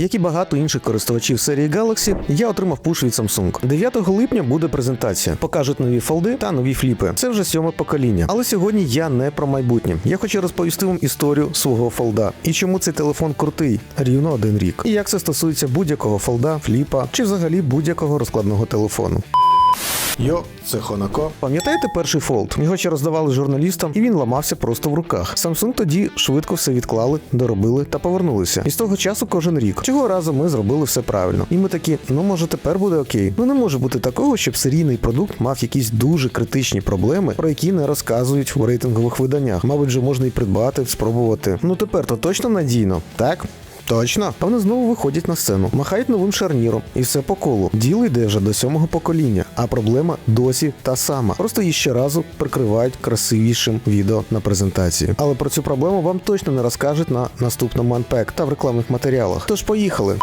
Як і багато інших користувачів серії Galaxy, я отримав пуш від Samsung. 9 липня буде презентація. Покажуть нові фолди та нові фліпи. Це вже сьоме покоління. Але сьогодні я не про майбутнє. Я хочу розповісти вам історію свого фолда і чому цей телефон крутий рівно один рік. І як це стосується будь-якого фолда, фліпа чи взагалі будь-якого розкладного телефону. Йо, це Хонако. Пам'ятаєте перший фолд? Його ще роздавали журналістам, і він ламався просто в руках. Samsung тоді швидко все відклали, доробили та повернулися. І з того часу кожен рік. Цього разу ми зробили все правильно. І ми такі, ну може тепер буде окей. Ну не може бути такого, щоб серійний продукт мав якісь дуже критичні проблеми, про які не розказують в рейтингових виданнях. Мабуть, же можна і придбати, спробувати. Ну тепер то точно надійно, так? Точно, а знову виходять на сцену, махають новим шарніром, і все по колу. Діло йде вже до сьомого покоління, а проблема досі та сама. Просто її ще разу прикривають красивішим відео на презентації. Але про цю проблему вам точно не розкажуть на наступному анпек та в рекламних матеріалах. Тож поїхали.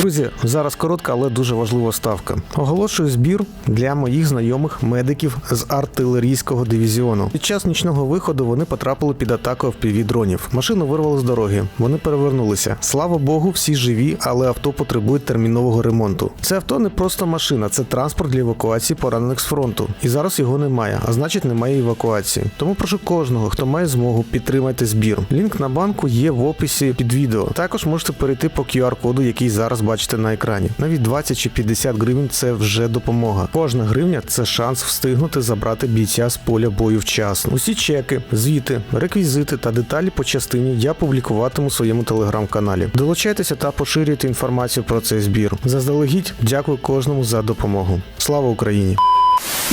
Друзі, зараз коротка, але дуже важлива ставка. Оголошую збір для моїх знайомих медиків з артилерійського дивізіону. Під час нічного виходу вони потрапили під атаку FPV-дронів. Машину вирвали з дороги. Вони перевернулися. Слава Богу, всі живі, але авто потребує термінового ремонту. Це авто не просто машина, це транспорт для евакуації поранених з фронту. І зараз його немає, а значить немає евакуації. Тому прошу кожного, хто має змогу, підтримайте збір. Лінк на банку є в описі під відео. Також можете перейти по QR-коду, який зараз бачите на екрані. Навіть 20 чи 50 гривень це вже допомога. Кожна гривня це шанс встигнути забрати бійця з поля бою вчасно. Усі чеки, звіти, реквізити та деталі по частині я публікуватиму в своєму телеграм-каналі. Долучайтеся та поширюйте інформацію про цей збір. Заздалегідь дякую кожному за допомогу. Слава Україні!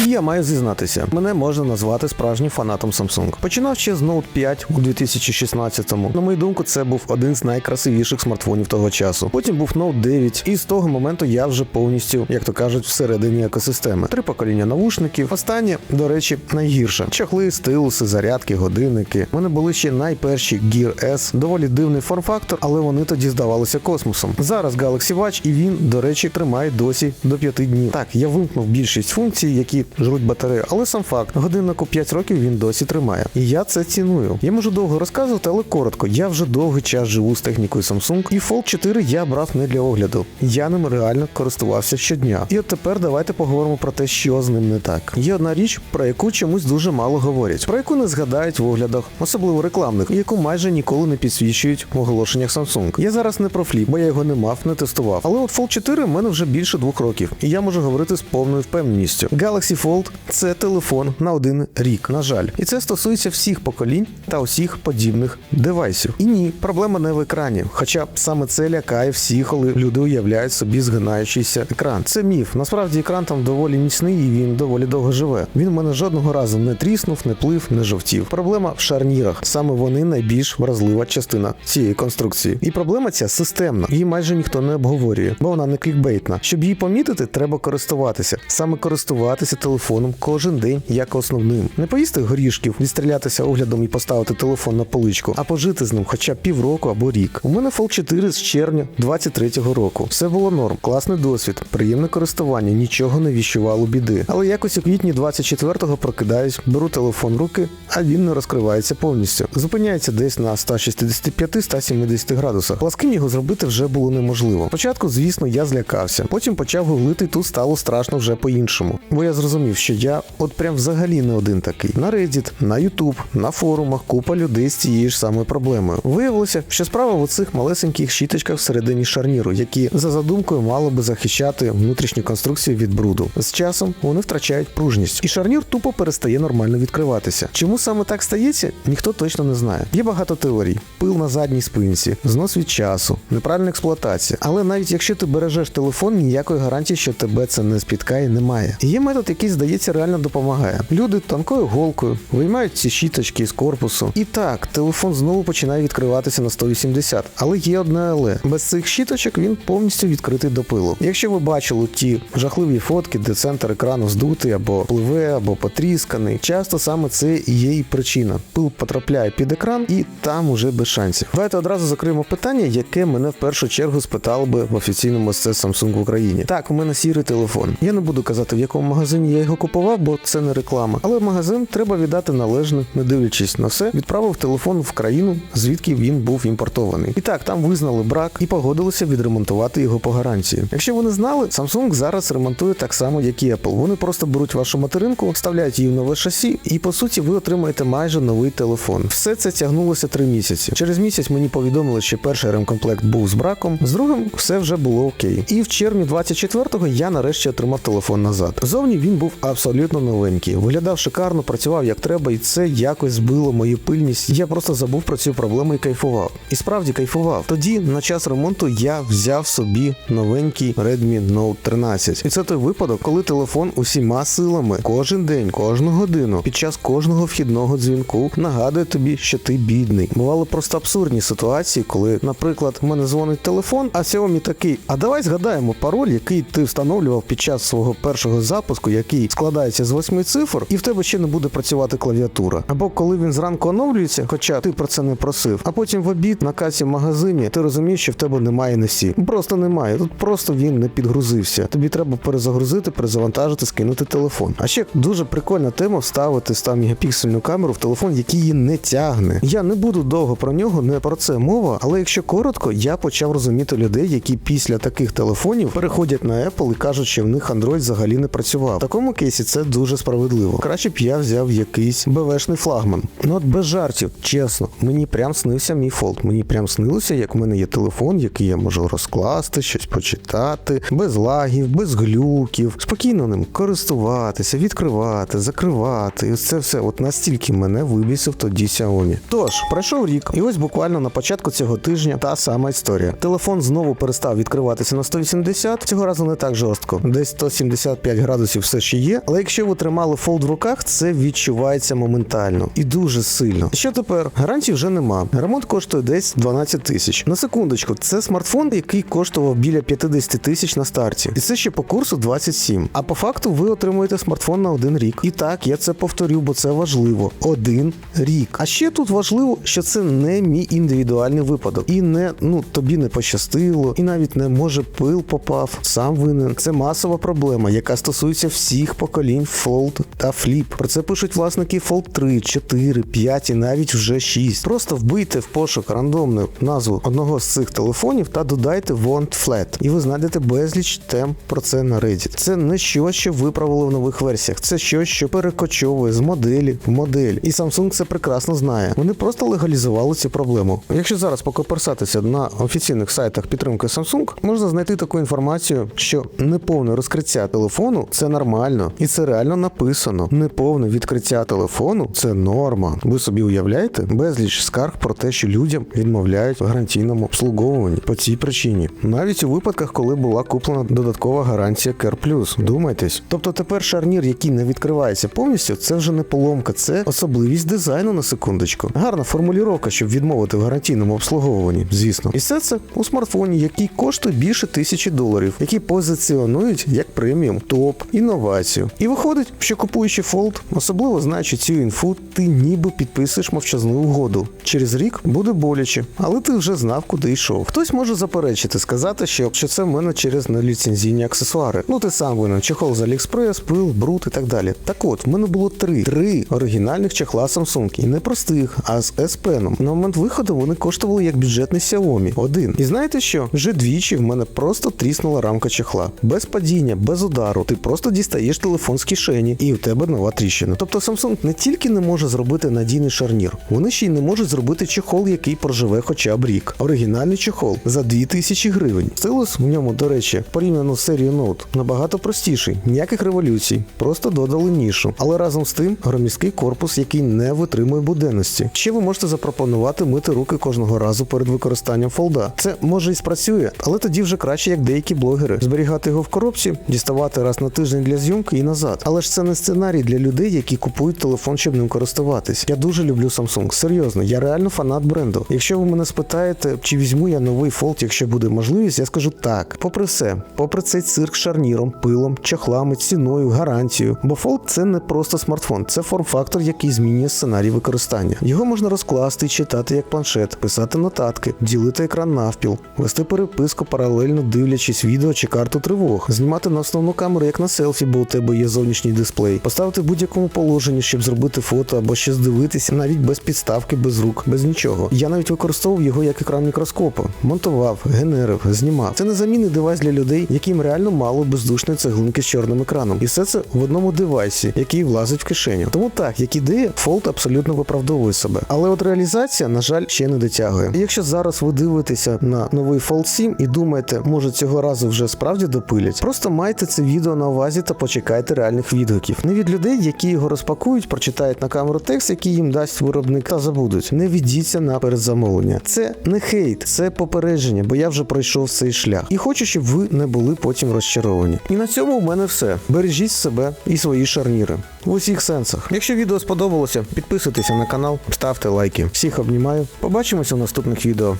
І я маю зізнатися, мене можна назвати справжнім фанатом Samsung. Починав ще з Note 5 у 2016-му. На мою думку, це був один з найкрасивіших смартфонів того часу. Потім був Note 9, і з того моменту я вже повністю, як то кажуть, всередині екосистеми. Три покоління навушників. Останнє, до речі, найгірше. Чохли, стилуси, зарядки, годинники. У мене були ще найперші Gear S, доволі дивний форм-фактор, але вони тоді здавалися космосом. Зараз Galaxy Watch і він, до речі, тримає досі до 5 днів. Так, я вимкнув більшість функцій, які жруть батарею, але сам факт, годиннику 5 років він досі тримає. І я це ціную. Я можу довго розказувати, але коротко. Я вже довгий час живу з технікою Samsung, і Fold 4 я брав не для огляду. Я ним реально користувався щодня. І от тепер давайте поговоримо про те, що з ним не так. Є одна річ, про яку чомусь дуже мало говорять, про яку не згадають в оглядах, особливо рекламних, і яку майже ніколи не підсвічують в оголошеннях Samsung. Я зараз не про фліп, бо я його не мав, не тестував. Але от Fold 4 в мене вже більше двох років, і я можу говорити з повною впевненістю. Galaxy Fold це телефон на один рік, на жаль, і це стосується всіх поколінь та усіх подібних девайсів. І ні, проблема не в екрані. Хоча саме це лякає всіх, коли люди уявляють собі згинаючийся екран. Це міф. Насправді екран там доволі міцний і він доволі довго живе. Він у мене жодного разу не тріснув, не плив, не жовтів. Проблема в шарнірах. Саме вони найбільш вразлива частина цієї конструкції. І проблема ця системна. Її майже ніхто не обговорює, бо вона не клікбейтна. Щоб її помітити, треба користуватися. Саме користуватися телефоном кожен день як основним. Не поїсти горішків, відстрілятися оглядом і поставити телефон на поличку, а пожити з ним хоча б півроку або рік. У мене Fold 4 з червня 23-го року. Все було норм, класний досвід, приємне користування, нічого не віщувало біди. Але якось у квітні 24-го прокидаюсь, беру телефон в руки, а він не розкривається повністю. Зупиняється десь на 165-170 градусах. Пласким його зробити вже було неможливо. Спочатку, звісно, я злякався. Потім почав гуглити, тут стало страшно вже по-іншому. Бо я зрозумів, що я от прям взагалі не один такий. На Reddit, на YouTube, на форумах купа людей з цією ж самою проблемою. Виявилося, що справа в оцих малесеньких щіточках всередині шарніру, які за задумкою мало би захищати внутрішню конструкцію від бруду. З часом вони втрачають пружність, і шарнір тупо перестає нормально відкриватися. Чому саме так стається, ніхто точно не знає. Є багато теорій: пил на задній спинці, знос від часу, неправильна експлуатація. Але навіть якщо ти бережеш телефон, ніякої гарантії, що тебе це не спіткає, немає. Є метод, який здається реально допомагає. Люди тонкою голкою виймають ці щіточки з корпусу. І так, телефон знову починає відкриватися на 180. Але є одне але без цих щіточок він повністю відкритий до пилу. Якщо ви бачили ті жахливі фотки, де центр екрану здутий або пливе, або потрісканий, часто саме це і є і причина. Пил потрапляє під екран і там уже без шансів. Давайте одразу закриємо питання, яке мене в першу чергу спитали би в офіційному СЦ Samsung в Україні. Так, у мене сірий телефон. Я не буду казати в якому магазині я його купував, бо це не реклама. Але магазин треба віддати належне, не дивлячись на все, відправив телефон в країну, звідки він був імпортований. І так, там визнали брак і погодилися відремонтувати його по гарантії. Якщо ви не знали, Samsung зараз ремонтує так само, як і Apple. Вони просто беруть вашу материнку, вставляють її в нове шасі, і по суті ви отримаєте майже новий телефон. Все це тягнулося три місяці. Через місяць мені повідомили, що перший ремкомплект був з браком, з другим все вже було окей. І в червні 24-го я нарешті отримав телефон назад. Зовні він був абсолютно новенький, виглядав шикарно, працював як треба, і це якось збило мою пильність. Я просто забув про цю проблему і кайфував. І справді кайфував. Тоді на час ремонту я взяв собі новенький Redmi Note 13. І це той випадок, коли телефон усіма силами кожен день, кожну годину, під час кожного вхідного дзвінку нагадує тобі, що ти бідний. Бували просто абсурдні ситуації, коли, наприклад, в мене дзвонить телефон, а Xiaomi такий: а давай згадаємо пароль, який ти встановлював під час свого першого запуску, який складається з восьми цифр, і в тебе ще не буде працювати клавіатура. Або коли він зранку оновлюється, хоча ти про це не просив, а потім в обід на касі в магазині ти розумієш, що в тебе немає несі. Просто немає. Тут просто він не підгрузився. Тобі треба перезагрузити, перезавантажити, скинути телефон. А ще дуже прикольна тема вставити 100 мегапіксельну камеру в телефон, який її не тягне. Я не буду довго про нього, не про це мова, але якщо коротко, я почав розуміти людей, які після таких телефонів переходять на Apple і кажуть, що в них Android взагалі не працював. В такому кейсі це дуже справедливо. Краще б я взяв якийсь БВшний флагман. Ну от без жартів, чесно, мені прям снився мій фолд. Мені прям снилося, як в мене є телефон, який я можу розкласти, щось почитати, без лагів, без глюків, спокійно ним користуватися, відкривати, закривати. І це все от настільки мене вибісив тоді Xiaomi. Тож, пройшов рік, і ось буквально на початку цього тижня та сама історія. Телефон знову перестав відкриватися на 180, цього разу не так жорстко. Десь 175 градусів все ще є. Але якщо ви тримали фолд в руках, це відчувається моментально і дуже сильно. Що тепер? Гарантії вже нема. Ремонт коштує десь 12 тисяч. На секундочку, це смартфон, який коштував біля 50 тисяч на старті. І це ще по курсу 27. А по факту ви отримуєте смартфон на один рік. І так, я це повторю, бо це важливо. Один рік. А ще тут важливо, що це не мій індивідуальний випадок. І не ну тобі не пощастило, і навіть не може пил попав. Сам винен. Це масова проблема, яка стосується всіх поколінь Fold та Flip. Про це пишуть власники Fold 3, 4, 5 і навіть вже 6. Просто вбийте в пошук рандомну назву одного з цих телефонів та додайте Want Flat. І ви знайдете безліч тем про це на Reddit. Це не щось, що виправили в нових версіях. Це щось, що перекочовує з моделі в модель. І Samsung це прекрасно знає. Вони просто легалізували цю проблему. Якщо зараз покоперсатися на офіційних сайтах підтримки Samsung, можна знайти таку інформацію, що неповне розкриття телефону це нормально, і це реально написано. Неповне відкриття телефону це норма. Ви собі уявляєте безліч скарг про те, що людям відмовляють в гарантійному обслуговуванні по цій причині, навіть у випадках, коли була куплена додаткова гарантія Care Plus. Думайтесь. Тобто тепер шарнір, який не відкривається повністю, це вже не поломка, це особливість дизайну на секундочку. Гарна формулювання, щоб відмовити в гарантійному обслуговуванні, звісно. І все це у смартфоні, який коштує більше тисячі доларів, які позиціонують як преміум, топ, інновацію. І виходить, що купуючи Fold, особливо знаючи цю інфу, ти ніби підписуєш мовчазну угоду. Через рік буде боляче, але ти вже знав, куди йшов. Хтось може заперечити, сказати, що, що це в мене через неліцензійні аксесуари. Ну ти сам винен, чехол з Aliexpress, пил, бруд і так далі. Так от, в мене було три три оригінальних чехла Samsung. І не простих, а з S-Pen. На момент виходу вони коштували як бюджетний Xiaomi. Один. І знаєте що? Вже двічі в мене просто тріснула рамка чехла. Без падіння, без удару. Ти просто дістаєш телефон з кишені, і в тебе нова тріщина. Тобто Samsung не тільки не може зробити надійний шарнір, вони ще й не можуть зробити чехол, який проживе хоча б рік. Оригінальний чехол за 2000 гривень. Стилус в ньому, до речі, порівняно з серією Note, набагато простіший, ніяких революцій, просто додали нішу. Але разом з тим громісткий корпус, який не витримує буденності. Ще ви можете запропонувати мити руки кожного разу перед використанням фолда. Це може і спрацює, але тоді вже краще, як деякі блогери, зберігати його в коробці, діставати раз на тиждень для зйомки і назад. Але ж це не сценарій для людей, які купують телефон, щоб ним користуватись. Я дуже люблю Samsung. Серйозно, я реально фанат бренду. Якщо ви мене спитаєте, чи візьму я новий фолд, якщо буде можливість, я скажу так. Попри все, попри цей цирк з шарніром, пилом, чохлами, ціною, гарантією. Бо фолд це не просто смартфон, це форм-фактор, який змінює сценарій використання. Його можна розкласти і читати як планшет, писати нотатки, ділити екран навпіл, вести переписку, паралельно дивлячись відео чи карту тривог, знімати на основну камеру як на селфі селфі, бо у тебе є зовнішній дисплей, поставити в будь-якому положенні, щоб зробити фото або щось дивитися, навіть без підставки, без рук, без нічого. Я навіть використовував його як екран мікроскопу, монтував, генерив, знімав. Це незамінний девайс для людей, яким реально мало бездушної цеглинки з чорним екраном. І все це в одному девайсі, який влазить в кишеню. Тому так, як ідея, Fold абсолютно виправдовує себе. Але от реалізація, на жаль, ще не дотягує. І якщо зараз ви дивитеся на новий Fold 7 і думаєте, може цього разу вже справді допилять, просто майте це відео на увазі та почекайте реальних відгуків. Не від людей, які його розпакують, прочитають на камеру текст, який їм дасть виробник, та забудуть. Не ведіться на передзамовлення. Це не хейт, це попередження, бо я вже пройшов цей шлях. І хочу, щоб ви не були потім розчаровані. І на цьому у мене все. Бережіть себе і свої шарніри в усіх сенсах. Якщо відео сподобалося, підписуйтеся на канал, ставте лайки. Всіх обнімаю. Побачимося у наступних відео.